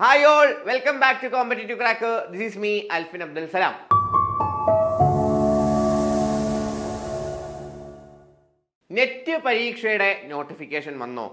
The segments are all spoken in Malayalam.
Hi all welcome back to competitive crack this is me Alfin Abdul Salam NET പരീക്ഷയുടെ നോട്ടിഫിക്കേഷൻ വന്നോ?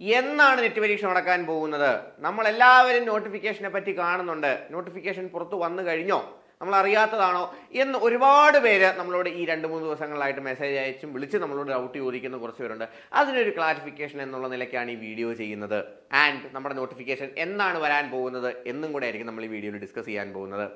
എന്നാണ് നെറ്റ് പരീക്ഷ നടക്കാൻ പോകുന്നത്? നമ്മൾ എല്ലാവരും നോട്ടിഫിക്കേഷനെ പറ്റി കാണുന്നുണ്ട്. നോട്ടിഫിക്കേഷൻ പുറത്തു വന്നു കഴിഞ്ഞോ? നമ്മൾ അറിയാത്തതാണോ എന്ന് ഒരുപാട് പേര് നമ്മളോട് ഈ രണ്ട് മൂന്ന് ദിവസങ്ങളായിട്ട് മെസ്സേജ് അയച്ചും വിളിച്ച് നമ്മളോട് ഡൗട്ട് ചോദിക്കുന്ന കുറച്ച് പേരുണ്ട്. അതിനൊരു ക്ലാരിഫിക്കേഷൻ എന്നുള്ള നിലയ്ക്കാണ് ഈ വീഡിയോ ചെയ്യുന്നത്. ആൻഡ് നമ്മുടെ നോട്ടിഫിക്കേഷൻ എന്നാണ് വരാൻ പോകുന്നത് എന്നും കൂടെ ആയിരിക്കും നമ്മൾ ഈ വീഡിയോയിൽ ഡിസ്കസ് ചെയ്യാൻ പോകുന്നത്.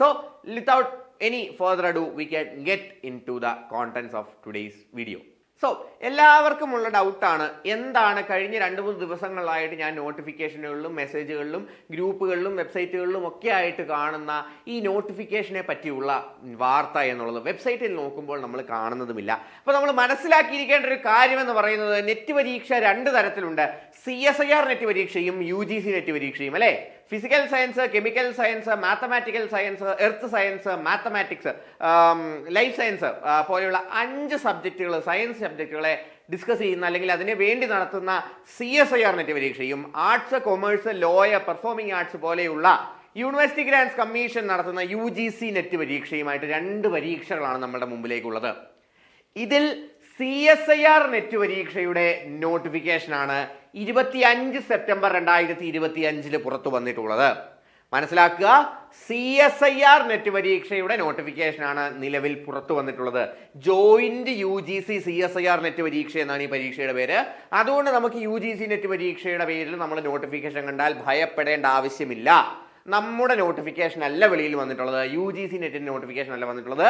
So without any further do we can get in to the contents of today's video so എല്ലാവർക്കുമുള്ള ഡൗട്ടാണ് എന്താണ് കഴിഞ്ഞ രണ്ട് മൂന്ന് ദിവസങ്ങളായിട്ട് ഞാൻ നോട്ടിഫിക്കേഷനുകളിലും മെസ്സേജുകളിലും ഗ്രൂപ്പുകളിലും വെബ്സൈറ്റുകളിലും ഒക്കെ ആയിട്ട് കാണുന്ന ഈ നോട്ടിഫിക്കേഷനെ പറ്റിയുള്ള വാർത്ത എന്നുള്ളത് വെബ്സൈറ്റിൽ നോക്കുമ്പോൾ നമ്മൾ കാണുന്നതുമില്ല. അപ്പോൾ നമ്മൾ മനസ്സിലാക്കിയിരിക്കേണ്ട ഒരു കാര്യം എന്ന് പറയുന്നത് നെറ്റ് പരീക്ഷ രണ്ട് തരത്തിലുണ്ട്. C S I R NET പരീക്ഷയും യു ജി സി നെറ്റ് പരീക്ഷയും അല്ലേ? Physical science chemical science mathematical science earth science mathematics life science പോലെയുള്ള അഞ്ച് സബ്ജക്റ്റുകൾ സയൻസ് സബ്ജക്റ്റുകളെ ഡിസ്കസ് ചെയ്യുന്ന അല്ലെങ്കിൽ അതിന് വേണ്ടി നടത്തുന്ന C S I R NET പരീക്ഷയും ആർട്സ് കൊമേഴ്സ് ലോയ പെർഫോമിംഗ് ആർട്സ് പോലെയുള്ള യൂണിവേഴ്സിറ്റി ഗ്രാൻസ് കമ്മീഷൻ നടത്തുന്ന യു ജി സി നെറ്റ് പരീക്ഷയുമായിട്ട് രണ്ട് പരീക്ഷകളാണ് നമ്മുടെ മുമ്പിലേക്കുള്ളത്. ഇതിൽ C S I R NET പരീക്ഷയുടെ നോട്ടിഫിക്കേഷനാണ് ഇരുപത്തി അഞ്ച് സെപ്റ്റംബർ രണ്ടായിരത്തി ഇരുപത്തി അഞ്ചിൽ പുറത്തു വന്നിട്ടുള്ളത്. മനസ്സിലാക്കുക C S I R NET പരീക്ഷയുടെ നോട്ടിഫിക്കേഷനാണ് നിലവിൽ പുറത്തു വന്നിട്ടുള്ളത്. Joint U G C C S I R NET പരീക്ഷ എന്നാണ് ഈ പരീക്ഷയുടെ പേര്. അതുകൊണ്ട് നമുക്ക് യു ജി സി നെറ്റ് പരീക്ഷയുടെ പേരിൽ നമ്മൾ നോട്ടിഫിക്കേഷൻ കണ്ടാൽ ഭയപ്പെടേണ്ട ആവശ്യമില്ല. നമ്മുടെ നോട്ടിഫിക്കേഷൻ അല്ല വെളിയിൽ വന്നിട്ടുള്ളത്. യു ജി സി നെറ്റിന്റെ നോട്ടിഫിക്കേഷൻ അല്ല വന്നിട്ടുള്ളത്.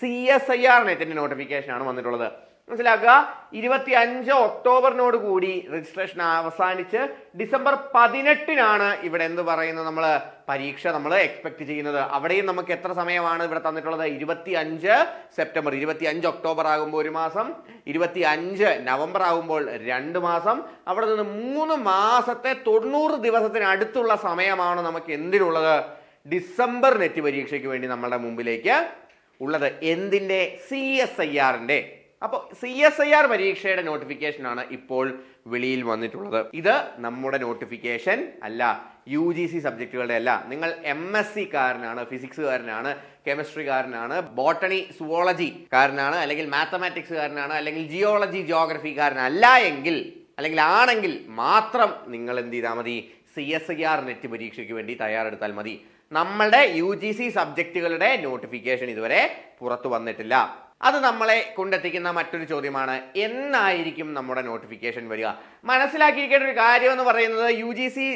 സി എസ് ഐ ആർ നെറ്റിന്റെ നോട്ടിഫിക്കേഷൻ ആണ് വന്നിട്ടുള്ളത്. മനസ്സിലാക്കുക? ഇരുപത്തി അഞ്ച് ഒക്ടോബറിനോട് കൂടി രജിസ്ട്രേഷൻ അവസാനിച്ച് ഡിസംബർ പതിനെട്ടിനാണ് ഇവിടെ എന്ത് പറയുന്നത് നമ്മൾ പരീക്ഷ നമ്മൾ എക്സ്പെക്ട് ചെയ്യുന്നത്. അവിടെയും നമുക്ക് എത്ര സമയമാണ് ഇവിടെ തന്നിട്ടുള്ളത്? ഇരുപത്തി അഞ്ച് സെപ്റ്റംബർ ഇരുപത്തി അഞ്ച് ഒക്ടോബർ ആകുമ്പോൾ ഒരു മാസം ഇരുപത്തി അഞ്ച് നവംബർ ആകുമ്പോൾ രണ്ട് മാസം. അവിടെ നിന്ന് മൂന്ന് മാസത്തെ തൊണ്ണൂറ് ദിവസത്തിനടുത്തുള്ള സമയമാണ് നമുക്ക് എന്തിനുള്ളത്? ഡിസംബർ നെറ്റ് പരീക്ഷയ്ക്ക് വേണ്ടി നമ്മളുടെ മുമ്പിലേക്ക് ഉള്ളത്. എന്തിന്റെ? സി എസ് ഐ ആറിന്റെ അപ്പോൾ സി എസ് ഐ ആർ പരീക്ഷയുടെ നോട്ടിഫിക്കേഷൻ ആണ് ഇപ്പോൾ വെളിയിൽ വന്നിട്ടുള്ളത്. ഇത് നമ്മുടെ നോട്ടിഫിക്കേഷൻ അല്ല യു ജി സി സബ്ജക്റ്റുകളുടെ അല്ല. നിങ്ങൾ എം എസ് സി കാരനാണ് ഫിസിക്സുകാരനാണ് കെമിസ്ട്രിക്കാരനാണ് ബോട്ടണി സുവോളജി കാരനാണ് അല്ലെങ്കിൽ മാത്തമാറ്റിക്സ് കാരനാണ് അല്ലെങ്കിൽ ജിയോളജി ജിയോഗ്രഫി കാരനല്ല എങ്കിൽ അല്ലെങ്കിൽ ആണെങ്കിൽ മാത്രം നിങ്ങൾ എന്ത് ചെയ്താൽ മതി C S I R NET പരീക്ഷയ്ക്ക് വേണ്ടി തയ്യാറെടുത്താൽ മതി. നമ്മളുടെ യു ജി സി സബ്ജക്റ്റുകളുടെ നോട്ടിഫിക്കേഷൻ ഇതുവരെ പുറത്തു വന്നിട്ടില്ല. അത് നമ്മളെ കൊണ്ടെത്തിക്കുന്ന മറ്റൊരു ചോദ്യമാണ്. എന്നായിരിക്കും നമ്മുടെ നോട്ടിഫിക്കേഷൻ വരിക? മനസ്സിലാക്കിയിരിക്കേണ്ട ഒരു കാര്യം എന്ന് പറയുന്നത് U G C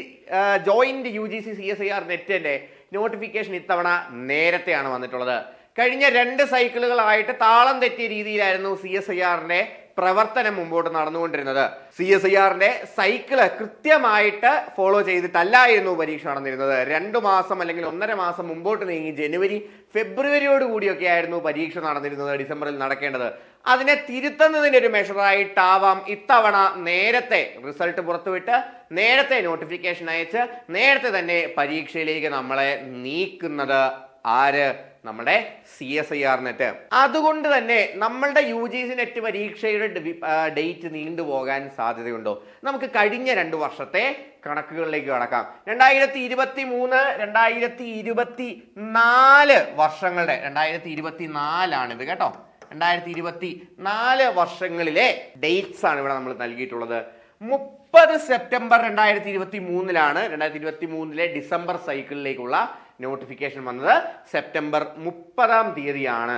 joint U G C C S I R നെറ്റിന്റെ നോട്ടിഫിക്കേഷൻ ഇത്തവണ നേരത്തെയാണ് വന്നിട്ടുള്ളത്. കഴിഞ്ഞ രണ്ട് സൈക്കിളുകളായിട്ട് താളം തെറ്റിയ രീതിയിലായിരുന്നു സി എസ് ഐ ആറിന്റെ പ്രവർത്തനം മുമ്പോട്ട് നടന്നുകൊണ്ടിരുന്നത്. സി എസ് ഐ ആറിന്റെ സൈക്കിൾ കൃത്യമായിട്ട് ഫോളോ ചെയ്തിട്ടല്ലായിരുന്നു പരീക്ഷ നടന്നിരുന്നത്. രണ്ടു മാസം അല്ലെങ്കിൽ ഒന്നര മാസം മുമ്പോട്ട് നീങ്ങി ജനുവരി ഫെബ്രുവരിയോട് കൂടിയൊക്കെ ആയിരുന്നു പരീക്ഷ നടന്നിരുന്നത് ഡിസംബറിൽ നടക്കേണ്ടത്. അതിനെ തിരുത്തുന്നതിന്റെ ഒരു മെഷറായിട്ടാവാം ഇത്തവണ നേരത്തെ റിസൾട്ട് പുറത്തുവിട്ട് നേരത്തെ നോട്ടിഫിക്കേഷൻ അയച്ച് നേരത്തെ തന്നെ പരീക്ഷയിലേക്ക് നമ്മളെ നീക്കുന്നത്. ആര്? നമ്മുടെ C S I R NET അതുകൊണ്ട് തന്നെ നമ്മളുടെ യു ജി സി നെറ്റ് പരീക്ഷയുടെ ഡേറ്റ് നീണ്ടുപോകാൻ സാധ്യതയുണ്ടോ? നമുക്ക് കഴിഞ്ഞ രണ്ട് വർഷത്തെ കണക്കുകളിലേക്ക് കടക്കാം. രണ്ടായിരത്തി ഇരുപത്തി മൂന്ന് രണ്ടായിരത്തി ഇരുപത്തി നാല് വർഷങ്ങളുടെ രണ്ടായിരത്തി ഇരുപത്തി നാലാണിത് കേട്ടോ. രണ്ടായിരത്തി ഇരുപത്തി നാല് വർഷങ്ങളിലെ ഡേറ്റ്സ് ആണ് ഇവിടെ നമ്മൾ നൽകിയിട്ടുള്ളത്. മുപ്പത് സെപ്റ്റംബർ രണ്ടായിരത്തി ഇരുപത്തി മൂന്നിലാണ് രണ്ടായിരത്തി ഇരുപത്തി മൂന്നിലെ ഡിസംബർ സൈക്കിളിലേക്കുള്ള നോട്ടിഫിക്കേഷൻ വന്നത് സെപ്റ്റംബർ മുപ്പതാം തീയതിയാണ്.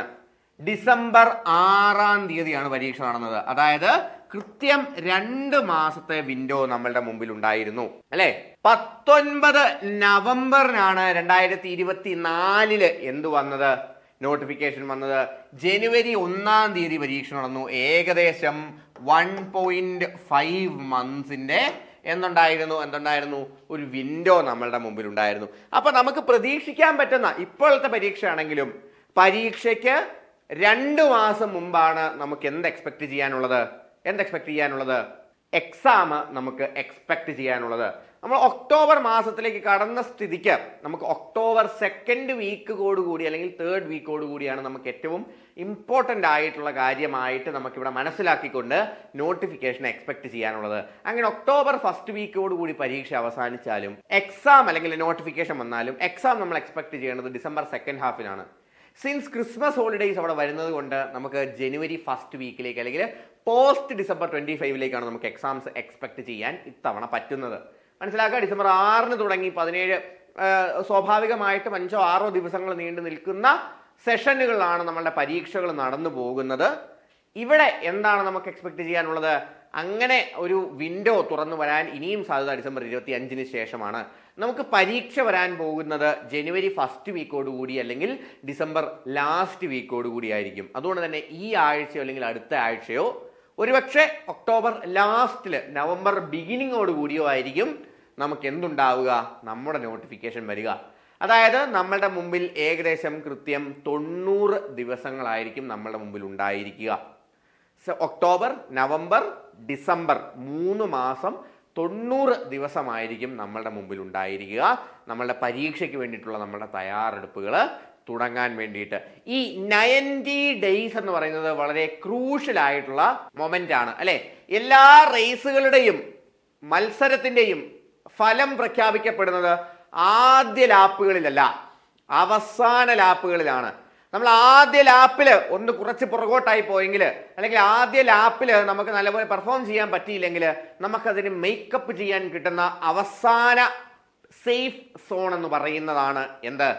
ഡിസംബർ ആറാം തീയതിയാണ് പരീക്ഷ നടന്നത്. അതായത് കൃത്യം രണ്ട് മാസത്തെ വിൻഡോ നമ്മളുടെ മുമ്പിൽ ഉണ്ടായിരുന്നു. അല്ലെ? പത്തൊൻപത് നവംബറിനാണ് രണ്ടായിരത്തി ഇരുപത്തി നാലിൽ എന്ത് വന്നത്? നോട്ടിഫിക്കേഷൻ വന്നത് ജനുവരി ഒന്നാം തീയതി പരീക്ഷ നടന്നു. ഏകദേശം വൺ പോയിന്റ് ഫൈവ് മന്ത്സിന്റെ എന്തുണ്ടായിരുന്നു? എന്തുണ്ടായിരുന്നു? ഒരു വിൻഡോ നമ്മളുടെ മുമ്പിൽ ഉണ്ടായിരുന്നു അപ്പൊ നമുക്ക് പ്രതീക്ഷിക്കാൻ പറ്റുന്ന ഇപ്പോഴത്തെ പരീക്ഷയാണെങ്കിലും പരീക്ഷയ്ക്ക് രണ്ട് മാസം മുമ്പാണ് നമുക്ക് എന്ത് എക്സ്പെക്ട് ചെയ്യാനുള്ളത്? എന്ത് എക്സ്പെക്ട് ചെയ്യാനുള്ളത്? എക്സാം നമുക്ക് എക്സ്പെക്ട് ചെയ്യാനുള്ളത്. നമ്മൾ ഒക്ടോബർ മാസത്തിലേക്ക് കടന്ന സ്ഥിതിക്ക് നമുക്ക് ഒക്ടോബർ സെക്കൻഡ് വീക്കോട് കൂടി അല്ലെങ്കിൽ തേർഡ് വീക്കോട് കൂടിയാണ് നമുക്ക് ഏറ്റവും ഇമ്പോർട്ടന്റ് ആയിട്ടുള്ള കാര്യമായിട്ട് നമുക്കിവിടെ മനസ്സിലാക്കിക്കൊണ്ട് നോട്ടിഫിക്കേഷൻ എക്സ്പെക്ട് ചെയ്യാനുള്ളത്. അങ്ങനെ ഒക്ടോബർ ഫസ്റ്റ് വീക്കോട് കൂടി പരീക്ഷ അവസാനിച്ചാലും എക്സാം അല്ലെങ്കിൽ നോട്ടിഫിക്കേഷൻ വന്നാലും എക്സാം നമ്മൾ എക്സ്പെക്ട് ചെയ്യേണ്ടത് ഡിസംബർ സെക്കൻഡ് ഹാഫിലാണ് സിൻസ് ക്രിസ്മസ് ഹോളിഡേയ്സ് അവിടെ വരുന്നത് കൊണ്ട് നമുക്ക് ജനുവരി ഫസ്റ്റ് വീക്കിലേക്ക് അല്ലെങ്കിൽ പോസ്റ്റ് ഡിസംബർ ട്വന്റി ഫൈവിലേക്കാണ് നമുക്ക് എക്സാംസ് എക്സ്പെക്ട് ചെയ്യാൻ ഇത്തവണ പറ്റുന്നത്. മനസ്സിലാക്കുക ഡിസംബർ ആറിന് തുടങ്ങി പതിനേഴ് സ്വാഭാവികമായിട്ടും അഞ്ചോ ആറോ ദിവസങ്ങൾ നീണ്ടു നിൽക്കുന്ന സെഷനുകളിലാണ് നമ്മളുടെ പരീക്ഷകൾ നടന്നു പോകുന്നത്. ഇവിടെ എന്താണ് നമുക്ക് എക്സ്പെക്ട് ചെയ്യാനുള്ളത്? അങ്ങനെ ഒരു വിൻഡോ തുറന്നു വരാൻ ഇനിയും സാധ്യത ഡിസംബർ ഇരുപത്തി അഞ്ചിന് ശേഷമാണ്. നമുക്ക് പരീക്ഷ വരാൻ പോകുന്നത് ജനുവരി ഫസ്റ്റ് വീക്കോട് കൂടി അല്ലെങ്കിൽ ഡിസംബർ ലാസ്റ്റ് വീക്കോട് കൂടി ആയിരിക്കും. അതുകൊണ്ട് തന്നെ ഈ ആഴ്ചയോ അല്ലെങ്കിൽ അടുത്ത ആഴ്ചയോ ഒരുപക്ഷെ ഒക്ടോബർ ലാസ്റ്റിൽ നവംബർ ബിഗിനിങ്ങോട് കൂടിയോ ആയിരിക്കും നമുക്ക് എന്തുണ്ടാവുക നമ്മുടെ നോട്ടിഫിക്കേഷൻ വരിക. അതായത് നമ്മളുടെ മുമ്പിൽ ഏകദേശം കൃത്യം തൊണ്ണൂറ് ദിവസങ്ങളായിരിക്കും നമ്മളുടെ മുമ്പിൽ ഉണ്ടായിരിക്കുക. ഒക്ടോബർ നവംബർ ഡിസംബർ മൂന്ന് മാസം തൊണ്ണൂറ് ദിവസമായിരിക്കും നമ്മളുടെ മുമ്പിൽ ഉണ്ടായിരിക്കുക. നമ്മളുടെ പരീക്ഷയ്ക്ക് വേണ്ടിയിട്ടുള്ള നമ്മളുടെ തയ്യാറെടുപ്പുകൾ തുടങ്ങാൻ വേണ്ടിയിട്ട്. ഈ നയന്റി ഡേയ്സ് എന്ന് പറയുന്നത് വളരെ ക്രൂഷ്യൽ ആയിട്ടുള്ള മൊമെന്റ് ആണ് അല്ലെ? എല്ലാ റേസുകളുടെയും മത്സരത്തിന്റെയും ഫലം പ്രഖ്യാപിക്കപ്പെടുന്നത് ആദ്യ ലാപ്പുകളിലല്ല അവസാന ലാപ്പുകളിലാണ്. നമ്മൾ ആദ്യ ലാപ്പിൽ ഒന്ന് കുറച്ച് പുറകോട്ടായി പോയെങ്കിൽ അല്ലെങ്കിൽ ആദ്യ ലാപ്പിൽ നമുക്ക് നല്ലപോലെ പെർഫോം ചെയ്യാൻ പറ്റിയില്ലെങ്കിൽ നമുക്കതിന് മേക്കപ്പ് ചെയ്യാൻ കിട്ടുന്ന അവസാന സേഫ് സോൺ എന്ന് പറയുന്നതാണ് എന്ത്?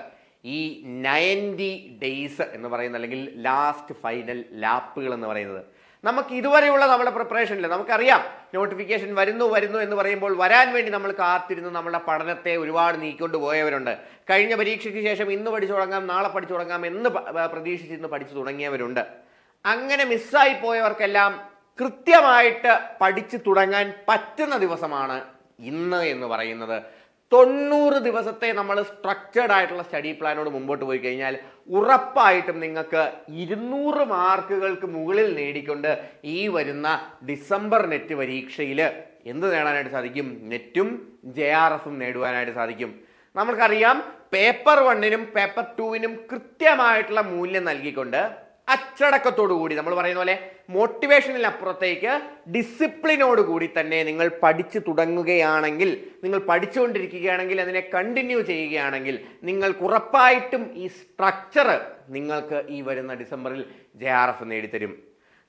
ഈ നയന്റി ഡേയ്സ് എന്ന് പറയുന്ന അല്ലെങ്കിൽ ലാസ്റ്റ് ഫൈനൽ ലാപ്പുകൾ എന്ന് പറയുന്നത്. നമുക്ക് ഇതുവരെയുള്ള നമ്മുടെ പ്രിപ്പറേഷനിൽ നമുക്കറിയാം നോട്ടിഫിക്കേഷൻ വരുന്നു വരുന്നു എന്ന് പറയുമ്പോൾ വരാൻ വേണ്ടി നമ്മൾ കാത്തിരുന്ന് നമ്മുടെ പഠനത്തെ ഒരുപാട് നീക്കൊണ്ട് പോയവരുണ്ട്. കഴിഞ്ഞ പരീക്ഷയ്ക്ക് ശേഷം ഇന്ന് പഠിച്ചു തുടങ്ങാം നാളെ പഠിച്ചു തുടങ്ങാം എന്ന് പ്രതീക്ഷിച്ച് ഇന്ന് പഠിച്ചു തുടങ്ങിയവരുണ്ട്. അങ്ങനെ മിസ്സായി പോയവർക്കെല്ലാം കൃത്യമായിട്ട് പഠിച്ചു തുടങ്ങാൻ പറ്റുന്ന ദിവസമാണ് ഇന്ന് എന്ന് പറയുന്നത്. തൊണ്ണൂറ് ദിവസത്തെ നമ്മൾ സ്ട്രക്ചേർഡ് ആയിട്ടുള്ള സ്റ്റഡി പ്ലാനോട് മുമ്പോട്ട് പോയി കഴിഞ്ഞാൽ ഉറപ്പായിട്ടും നിങ്ങൾക്ക് ഇരുന്നൂറ് മാർക്കുകൾക്ക് മുകളിൽ നേടിക്കൊണ്ട് ഈ വരുന്ന ഡിസംബർ നെറ്റ് പരീക്ഷയിൽ എന്ത് നേടാനായിട്ട് സാധിക്കും? നെറ്റും ജെ ആർ എഫും നേടുവാനായിട്ട് സാധിക്കും. നമ്മൾക്കറിയാം പേപ്പർ വണ്ണിനും പേപ്പർ ടുവിനും കൃത്യമായിട്ടുള്ള മൂല്യം നൽകിക്കൊണ്ട് അച്ചടക്കത്തോടു കൂടി നമ്മൾ പറയുന്ന പോലെ മോട്ടിവേഷനിൽ അപ്പുറത്തേക്ക് ഡിസിപ്ലിനോട് കൂടി തന്നെ നിങ്ങൾ പഠിച്ചു തുടങ്ങുകയാണെങ്കിൽ നിങ്ങൾ പഠിച്ചുകൊണ്ടിരിക്കുകയാണെങ്കിൽ അതിനെ കണ്ടിന്യൂ ചെയ്യുകയാണെങ്കിൽ നിങ്ങൾക്ക് ഉറപ്പായിട്ടും ഈ സ്ട്രക്ചർ നിങ്ങൾക്ക് ഈ വരുന്ന ഡിസംബറിൽ ജെ ആർ എഫ് നേടിത്തരും.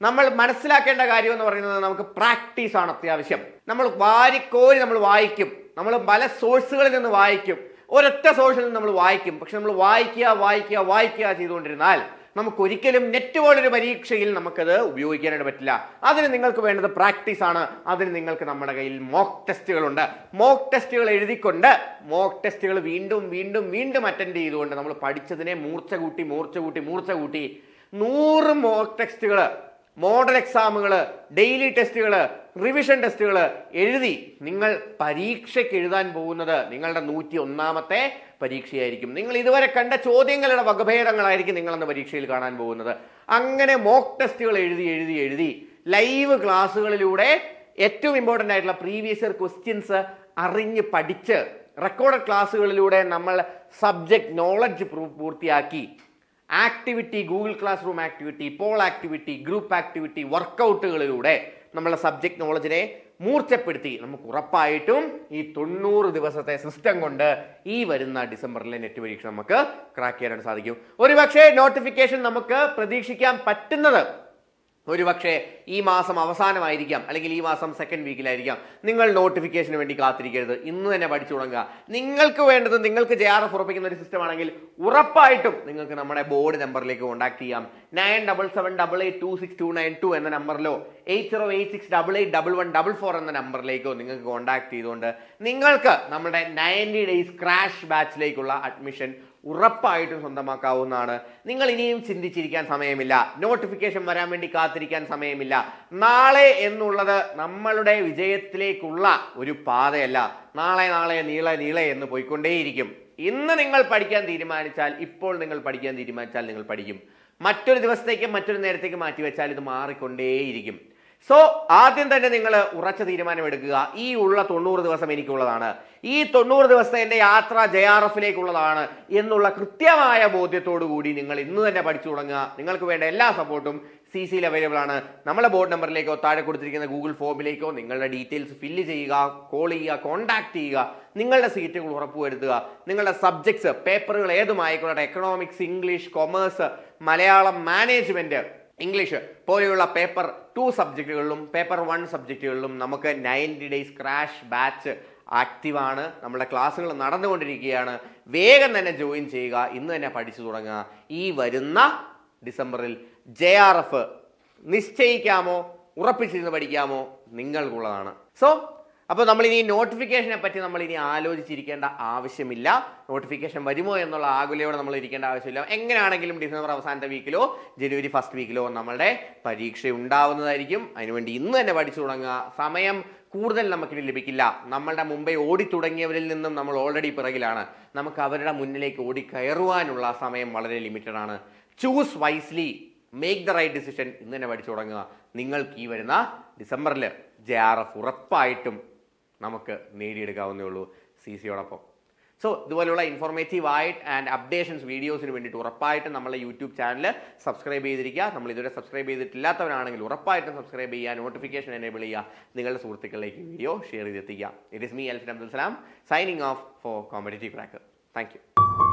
നമ്മൾ മനസ്സിലാക്കേണ്ട കാര്യം എന്ന് പറയുന്നത് നമുക്ക് പ്രാക്ടീസ് ആണ് അത്യാവശ്യം. നമ്മൾ വാരിക്കോരി നമ്മൾ വായിക്കും. നമ്മൾ പല സോഴ്സുകളിൽ നിന്ന് വായിക്കും. ഒരൊറ്റ സോഴ്സിൽ നിന്ന് നമ്മൾ വായിക്കും. പക്ഷെ നമ്മൾ വായിക്കുക വായിക്കുക വായിക്കുക ചെയ്തുകൊണ്ടിരുന്നാൽ നമുക്ക് ഒരിക്കലും നെറ്റ് പോലൊരു പരീക്ഷയിൽ നമുക്കത് ഉപയോഗിക്കാനായിട്ട് പറ്റില്ല. അതിന് നിങ്ങൾക്ക് വേണ്ടത് പ്രാക്ടീസ് ആണ്. അതിന് നിങ്ങൾക്ക് നമ്മുടെ കയ്യിൽ മോക്ക് ടെസ്റ്റുകളുണ്ട് മോക്ക് ടെസ്റ്റുകൾ എഴുതിക്കൊണ്ട് മോക്ക് ടെസ്റ്റുകൾ വീണ്ടും വീണ്ടും വീണ്ടും അറ്റൻഡ് ചെയ്തുകൊണ്ട് നമ്മൾ പഠിച്ചതിനെ മൂർച്ച കൂട്ടി മൂർച്ച കൂട്ടി മൂർച്ച കൂട്ടി നൂറ് മോക്ക് ടെസ്റ്റുകൾ മോഡൽ എക്സാമുകൾ ഡെയിലി ടെസ്റ്റുകൾ റിവിഷൻ ടെസ്റ്റുകൾ എഴുതി നിങ്ങൾ പരീക്ഷയ്ക്ക് എഴുതാൻ പോകുന്നത് നിങ്ങളുടെ നൂറ്റി ഒന്നാമത്തെ പരീക്ഷയായിരിക്കും. നിങ്ങൾ ഇതുവരെ കണ്ട ചോദ്യങ്ങളുടെ വകഭേദങ്ങളായിരിക്കും നിങ്ങളെന്ന പരീക്ഷയിൽ കാണാൻ പോകുന്നത്. അങ്ങനെ മോക്ക് ടെസ്റ്റുകൾ എഴുതി എഴുതി എഴുതി ലൈവ് ക്ലാസ്സുകളിലൂടെ ഏറ്റവും ഇമ്പോർട്ടന്റ് ആയിട്ടുള്ള പ്രീവിയസ് ഇയർ ക്വസ്റ്റ്യൻസ് അറിഞ്ഞ് പഠിച്ച് റെക്കോർഡ് ക്ലാസ്സുകളിലൂടെ നമ്മൾ സബ്ജക്ട് നോളജ് പൂർത്തിയാക്കി activity Google class room activity poll activity group activity വർക്കൗട്ടുകളിലൂടെ നമ്മളെ സബ്ജക്ട് നോളജിനെ മൂർച്ചപ്പെടുത്തി നമുക്ക് ഉറപ്പായിട്ടും ഈ തൊണ്ണൂറ് ദിവസത്തെ സിസ്റ്റം കൊണ്ട് ഈ വരുന്ന ഡിസംബറിലെ നെറ്റ് പരീക്ഷ നമുക്ക് ക്രാക്ക് ചെയ്യാനായിട്ട് സാധിക്കും. ഒരുപക്ഷെ നോട്ടിഫിക്കേഷൻ നമുക്ക് പ്രതീക്ഷിക്കാൻ പറ്റുന്നത് ഒരുപക്ഷെ ഈ മാസം അവസാനമായിരിക്കാം അല്ലെങ്കിൽ ഈ മാസം സെക്കൻഡ് വീക്കിലായിരിക്കാം നിങ്ങൾ നോട്ടിഫിക്കേഷന് വേണ്ടി കാത്തിരിക്കരുത്. ഇന്ന് തന്നെ പഠിച്ചു തുടങ്ങുക. നിങ്ങൾക്ക് വേണ്ടത് നിങ്ങൾക്ക് ജെ ആർ എഫ് ഉറപ്പിക്കുന്ന ഒരു സിസ്റ്റം ആണെങ്കിൽ ഉറപ്പായിട്ടും നിങ്ങൾക്ക് നമ്മുടെ ബോർഡ് നമ്പറിലേക്ക് കോൺടാക്ട് ചെയ്യാം. Nine double seven double eight two six two nine two എന്ന നമ്പറിലോ eight zero eight six double eight double one double four എന്ന നമ്പറിലേക്കോ നിങ്ങൾക്ക് കോൺടാക്ട് ചെയ്തുകൊണ്ട് നിങ്ങൾക്ക് നമ്മുടെ നയന്റി ഡേയ്സ് ക്രാഷ് ബാച്ചിലേക്കുള്ള അഡ്മിഷൻ ഉറപ്പായിട്ടും സ്വന്തമാക്കാവുന്നതാണ്. നിങ്ങൾ ഇനിയും ചിന്തിച്ചിരിക്കാൻ സമയമില്ല. നോട്ടിഫിക്കേഷൻ വരാൻ വേണ്ടി കാത്തിരിക്കാൻ സമയമില്ല. നാളെ എന്നുള്ളത് നമ്മളുടെ വിജയത്തിലേക്കുള്ള ഒരു പാതയല്ല. നാളെ നാളെ നീളെ നീളെ എന്ന് പോയിക്കൊണ്ടേയിരിക്കും. ഇന്ന് നിങ്ങൾ പഠിക്കാൻ തീരുമാനിച്ചാൽ ഇപ്പോൾ നിങ്ങൾ പഠിക്കാൻ തീരുമാനിച്ചാൽ നിങ്ങൾ പഠിക്കും. മറ്റൊരു ദിവസത്തേക്കും മറ്റൊരു നേരത്തേക്ക് മാറ്റി വെച്ചാൽ ഇത് മാറിക്കൊണ്ടേയിരിക്കും. സോ ആദ്യം തന്നെ നിങ്ങൾ ഉറച്ച തീരുമാനം എടുക്കുക ഈ ഉള്ള തൊണ്ണൂറ് ദിവസം എനിക്കുള്ളതാണ്. ഈ തൊണ്ണൂറ് ദിവസത്തെ എന്റെ യാത്ര ജെ ആർ എഫിലേക്കുള്ളതാണ് എന്നുള്ള കൃത്യമായ ബോധ്യത്തോടു കൂടി നിങ്ങൾ ഇന്ന് തന്നെ പഠിച്ചു തുടങ്ങുക. നിങ്ങൾക്ക് വേണ്ട എല്ലാ സപ്പോർട്ടും സി സിയിൽ അവൈലബിൾ ആണ്. നമ്മളെ ബോർഡ് നമ്പറിലേക്കോ താഴെ കൊടുത്തിരിക്കുന്ന ഗൂഗിൾ ഫോമിലേക്കോ നിങ്ങളുടെ ഡീറ്റെയിൽസ് ഫില്ല് ചെയ്യുക കോൾ ചെയ്യുക കോൺടാക്ട് ചെയ്യുക. നിങ്ങളുടെ സീറ്റുകൾ ഉറപ്പുവരുത്തുക. നിങ്ങളുടെ സബ്ജക്ട്സ് പേപ്പറുകൾ ഏതുമായിക്കൊള്ളട്ടെ? Economics English commerce Malayalam management English പോലെയുള്ള പേപ്പർ ടു സബ്ജക്റ്റുകളിലും പേപ്പർ വൺ സബ്ജക്റ്റുകളിലും നമുക്ക് നയന്റി ഡേയ്സ് ക്രാഷ് ബാച്ച് ആക്റ്റീവാണ്. നമ്മുടെ ക്ലാസ്സുകൾ നടന്നുകൊണ്ടിരിക്കുകയാണ്. വേഗം തന്നെ ജോയിൻ ചെയ്യുക. ഇന്ന് തന്നെ പഠിച്ചു തുടങ്ങുക. ഈ വരുന്ന ഡിസംബറിൽ ജെ ആർ എഫ് നിശ്ചയിക്കാമോ? ഉറപ്പിച്ചിരുന്ന് പഠിക്കാമോ? നിങ്ങൾക്കുള്ളതാണ്. സോ അപ്പോൾ നമ്മൾ ഇനി നോട്ടിഫിക്കേഷനെ പറ്റി നമ്മൾ ഇനി ആലോചിച്ചിരിക്കേണ്ട ആവശ്യമില്ല. നോട്ടിഫിക്കേഷൻ വരുമോ എന്നുള്ള ആകുലയോടെ നമ്മൾ ഇരിക്കേണ്ട ആവശ്യമില്ല. എങ്ങനെയാണെങ്കിലും ഡിസംബർ അവസാനത്തെ വീക്കിലോ ജനുവരി ഫസ്റ്റ് വീക്കിലോ നമ്മളുടെ പരീക്ഷ ഉണ്ടാവുന്നതായിരിക്കും അതിനുവേണ്ടി ഇന്ന് തന്നെ പഠിച്ചു തുടങ്ങുക. സമയം കൂടുതൽ നമുക്കിനി ലഭിക്കില്ല. നമ്മളുടെ മുമ്പേ ഓടി തുടങ്ങിയവരിൽ നിന്നും നമ്മൾ ഓൾറെഡി പിറകിലാണ്. നമുക്ക് അവരുടെ മുന്നിലേക്ക് ഓടി കയറുവാനുള്ള സമയം വളരെ ലിമിറ്റഡ് ആണ്. Choose wisely make the right decision ഇന്ന് തന്നെ പഠിച്ചു തുടങ്ങുക. നിങ്ങൾക്ക് ഈ വരുന്ന ഡിസംബറിൽ ജെ ആർ എഫ് ഉറപ്പായിട്ടും നമുക്ക് നേടിയെടുക്കാവുന്നേ ഉള്ളൂ സി സിയോടൊപ്പം സോ ഇതുപോലെയുള്ള ഇൻഫോർമേറ്റീവ് ആയിട്ട് ആൻഡ് അപ്ഡേഷൻസ് വീഡിയോസിന് വേണ്ടിയിട്ട് ഉറപ്പായിട്ടും നമ്മളെ യൂട്യൂബ് ചാനൽ സബ്സ്ക്രൈബ് ചെയ്തിരിക്കുക. നമ്മൾ ഇതുവരെ സബ്സ്ക്രൈബ് ചെയ്തിട്ടില്ലാത്തവരാണെങ്കിൽ ഉറപ്പായിട്ടും സബ്സ്ക്രൈബ് ചെയ്യുക നോട്ടിഫിക്കേഷൻ എനേബിൾ ചെയ്യുക നിങ്ങളുടെ സുഹൃത്തുക്കളിലേക്ക് video share ചെയ്തെത്തിക്കുക. It is me Alfin Abdul Salam signing off for competitive cracker thank you